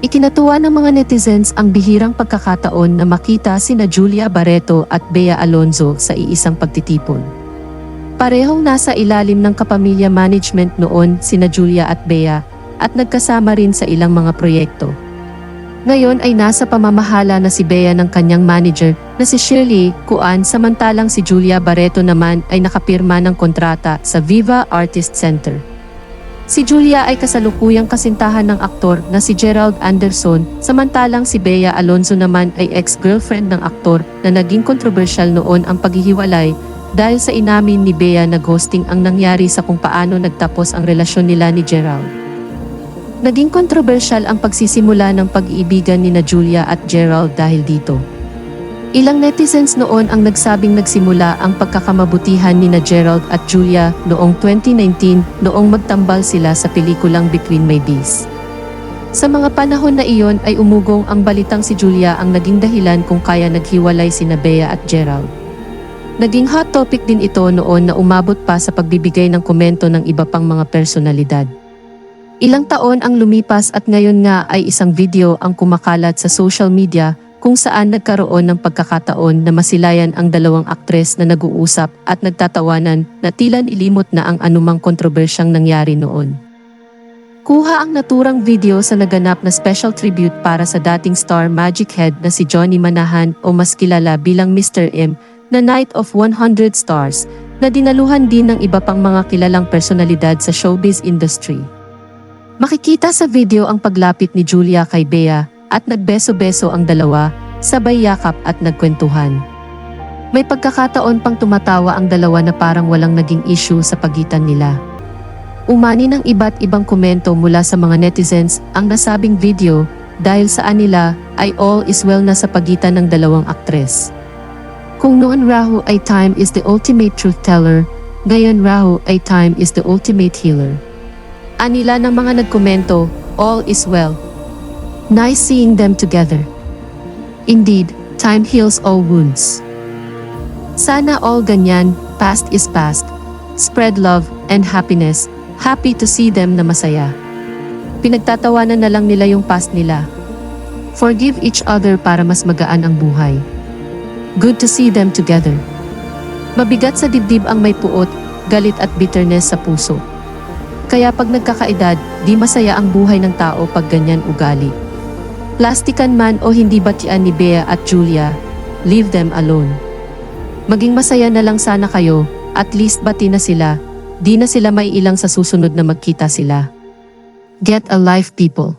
Ikinatuwa ng mga netizens ang bihirang pagkakataon na makita sina Julia Barreto at Bea Alonzo sa iisang pagtitipon. Parehong nasa ilalim ng kapamilya management noon sina Julia at Bea at nagkasama rin sa ilang mga proyekto. Ngayon ay nasa pamamahala na si Bea ng kanyang manager na si Shirley Kuan samantalang si Julia Barreto naman ay nakapirma ng kontrata sa Viva Artist Center. Si Julia ay kasalukuyang kasintahan ng aktor na si Gerald Anderson, samantalang si Bea Alonzo naman ay ex-girlfriend ng aktor na naging kontrobersyal noon ang paghihiwalay dahil sa inamin ni Bea na ghosting ang nangyari sa kung paano nagtapos ang relasyon nila ni Gerald. Naging kontrobersyal ang pagsisimula ng pag-iibigan ni na Julia at Gerald dahil dito. Ilang netizens noon ang nagsabing nagsimula ang pagkakamabutihan ni na Gerald at Julia noong 2019 noong magtambal sila sa pelikulang Between My Bees. Sa mga panahon na iyon ay umugong ang balitang si Julia ang naging dahilan kung kaya naghiwalay sina Bea at Gerald. Naging hot topic din ito noon na umabot pa sa pagbibigay ng komento ng iba pang mga personalidad. Ilang taon ang lumipas at ngayon nga ay isang video ang kumakalat sa social media kung saan nagkaroon ng pagkakataon na masilayan ang dalawang aktres na nag-uusap at nagtatawanan na tila nilimot na ang anumang kontrobersyang nangyari noon. Kuha ang naturang video sa naganap na special tribute para sa dating star Magic Head na si Johnny Manahan o mas kilala bilang Mr. M na Night of 100 Stars na dinaluhan din ng iba pang mga kilalang personalidad sa showbiz industry. Makikita sa video ang paglapit ni Julia kay Bea at nagbeso-beso ang dalawa, sabay yakap at nagkwentuhan. May pagkakataon pang tumatawa ang dalawa na parang walang naging issue sa pagitan nila. Umani ng iba't ibang komento mula sa mga netizens ang nasabing video dahil sa nila ay all is well na sa pagitan ng dalawang aktres. Kung noon Rahu ay time is the ultimate truth teller, ngayon Rahu ay time is the ultimate healer. Anila ng mga nagkomento, all is well. Nice seeing them together. Indeed, time heals all wounds. Sana all ganyan, past is past. Spread love and happiness. Happy to see them na masaya. Pinagtatawanan na lang nila yung past nila. Forgive each other para mas magaan ang buhay. Good to see them together. Mabigat sa dibdib ang may puot, galit at bitterness sa puso. Kaya pag nagkakaedad, di masaya ang buhay ng tao pag ganyan ugali. Plastikan man o hindi batian ni Bea at Julia, leave them alone. Maging masaya na lang sana kayo, at least bati na sila, di na sila maiilang sa susunod na magkita sila. Get a life people.